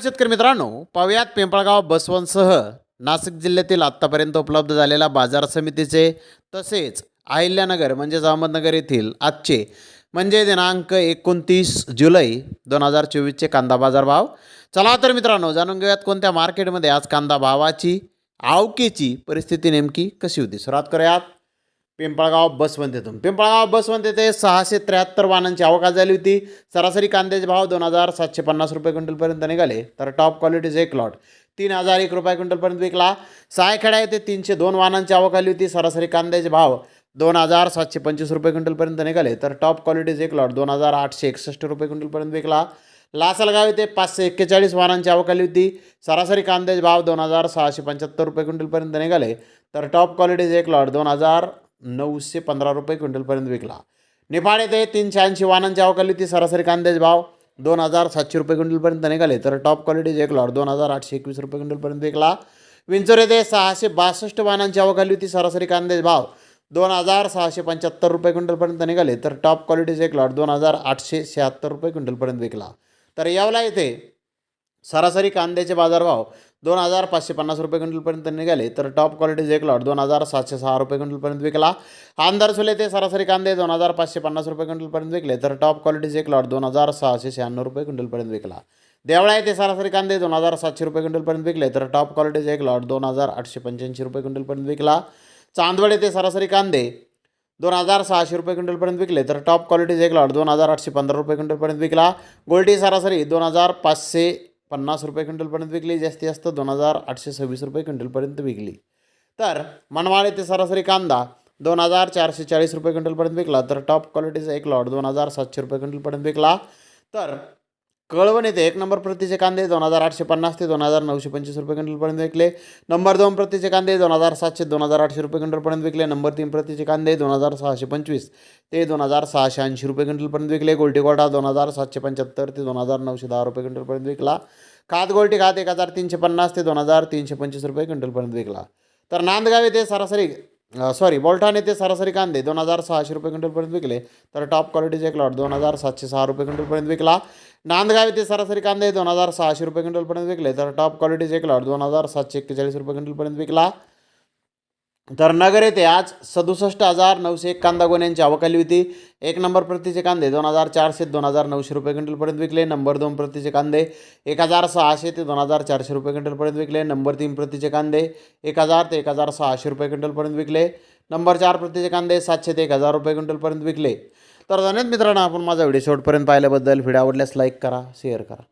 शेतकरी मित्रांनो पाहुयात पिंपळगाव बसवंतसह नाशिक जिल्ह्यातील आत्तापर्यंत उपलब्ध झालेल्या बाजार समितीचे तसेच अहिल्यानगर म्हणजेच अहमदनगर येथील आजचे म्हणजे दिनांक एकोणतीस जुलै दोन हजार चोवीसचे कांदा बाजार भाव. चला तर मित्रांनो जाणून घेऊयात कोणत्या मार्केटमध्ये आज कांदा भावाची आवकेची परिस्थिती नेमकी कशी होती. सुरुवात करूयात. पिंपळगाव बसवंत पिंपळगाव बसवंत येथे सहाशे त्र्याहत्तर वाहनांची आवक झाली होती. सरासरी कांद्याचे भाव दोन हजार सातशे पन्नास रुपये क्विंटलपर्यंत निघाले. तर टॉप क्वालिटीचे एक लॉट तीन हजार एक रुपये क्विंटलपर्यंत विकला. सायखेडा येथे तीनशे दोन वाहनांची आवक आली होती. सरासरी कांद्याचे भाव दोन हजार सातशे पंचवीस रुपये क्विंटलपर्यंत निघाले. तर टॉप क्वालिटीचे एक लॉट दोन हजार आठशे एकसष्ट रुपये क्विंटलपर्यंत विकला. लासलगाव येथे पाचशे एक्केचाळीस वाहनांची आवक आली होती. सरासरी कांद्याचे भाव दोन हजार सहाशे पंच्याहत्तर रुपये क्विंटलपर्यंत निघाले. तर टॉप क्वालिटीचे एक लॉट दोन हजार नऊशे पंधरा रुपये क्विंटलपर्यंत विकला. निफाड येथे तीनशे ऐंशी वाहनांची आवक होती सरासरी कांद्याचे भाव दोन हजार सातशे रुपये क्विंटलपर्यंत निघाले तर टॉप क्वालिटीचे एक लॉट दोन हजार आठशे एकवीस रुपये क्विंटलपर्यंत विकला. विंचोर येथे सहाशे बासष्ट वाहनांची अवकाली होती सरासरी कांद्याचे भाव दोन हजार सहाशे पंच्याहत्तर रुपये क्विंटलपर्यंत निघाले तर टॉप क्वालिटीचे एक लॉट दोन हजार आठशे शहात्तर रुपये क्विंटलपर्यंत विकला. तर यावला येथे सरासरी कांद्याचे बाजारभाव दोन हजार पाचशे पन्नास रुपये क्विंटलपर्यंत निघाले तर टॉप क्वालिटीचे एक लॉट दोन हजार सातशे सहा रुपये क्विंटलपर्यंत विकला. आंधारसुले ते सरासरी कांदे दोन हजार पाचशे पन्नास रुपये क्विंटलपर्यंत विकले तर टॉप क्वालिटीचे एक लॉट दोन हजार सहाशे शहाण्णव रुपये क्विंटलपर्यंत विकला. देवळा येथे सरासरी कांदे दोन हजार सातशे रुपये क्विंटलपर्यंत विकले तर टॉप क्वालिटीचे एक लॉट दोन हजार आठशे पंच्याऐंशी रुपये क्विंटलपर्यंत विकला. चांदवड येथे सरासरी कांदे दोन हजार सहाशे रुपये क्विंटलपर्यंत विकले तर टॉप क्वालिटीचे एक लॉट दोन हजार आठशे पंधरा रुपये क्विंटलपर्यंत विकला. गोल्डी सरासरी दोन हजार पाचशे पन्नास रुपये क्विंटलपर्यंत विकली जास्तीत जास्त दोन हजार आठशे सव्वीस रुपये क्विंटलपर्यंत विकली. तर मनमाड येथे सरासरी कांदा दोन हजार चारशे चाळीस रुपये क्विंटलपर्यंत विकला तर टॉप क्वालिटीचा एक लॉट दोन हजार सातशे रुपये क्विंटलपर्यंत विकला. तर कळवण येथे एक नंबर प्रतीचे कांदे दोन हजार आठशे पन्नास ते दोन हजार नऊशे पंचवीस रुपये क्विंटलपर्यंत विकले. नंबर दोन प्रतीचे कांदे दोन हजार सातशे दोन हजार आठशे रुपये क्विंटलपर्यंत विकले. नंबर तीन प्रतीचे कांदे दोन हजार सहाशे पंचवीस ते दोन हजार सहाशे ऐंशी रुपये क्विंटलपर्यंत विकले. गोल्टी गोटा दोन हजार सातशे पंच्याहत्तर ते दोन हजार नऊशे दहा रुपये क्विंटलपर्यंत विकला. खात गोल्टी खात एक हजार तीनशे पन्नास ते दोन हजार तीनशे पंचवीस रुपये क्विंटलपर्यंत विकला. तर नांदगाव येथे सरासरी सॉरी बोलठाण येथे सरासरी कांदे दोन हजार सहाशे रुपये क्विंटलपर्यंत विकले. तर टॉप क्वालिटीचे एक लॉट दोन हजार सातशे सहा रुपये क्विंटलपर्यंत विकला. नांदगाव येथे सरासरी कांदे दोन हजार सहाशे रुपये क्विंटलपर्यंत विकले. तर टॉप क्वालिटीचे एक लॉट दोन हजार सातशे एक्केचाळीस रुपये क्विंटलपर्यंत विकला. तर नगर येथे आज सदुसष्ट हजार नऊशे एक कांदा गोण्यांची आवक आली होती. एक नंबर प्रतीचे कांदे दोन हजार चारशे दोन हजार नऊशे रुपये क्विंटलपर्यंत विकले. नंबर दोन प्रतीचे कांदे एक हजार सहाशे ते दोन हजार चारशे रुपये क्विंटलपर्यंत विकले. नंबर तीन प्रतीचे कांदे एक हजार ते एक हजार सहाशे रुपये क्विंटलपर्यंत विकले. नंबर चार प्रतीचे कांदे सातशे ते एक हजार रुपये क्विंटलपर्यंत विकले. तर धन्यवाद मित्रांनो आपण माझा व्हिडिओ शेवटपर्यंत पाहिल्याबद्दल. व्हिडिओ आवडल्यास लाईक करा शेअर करा.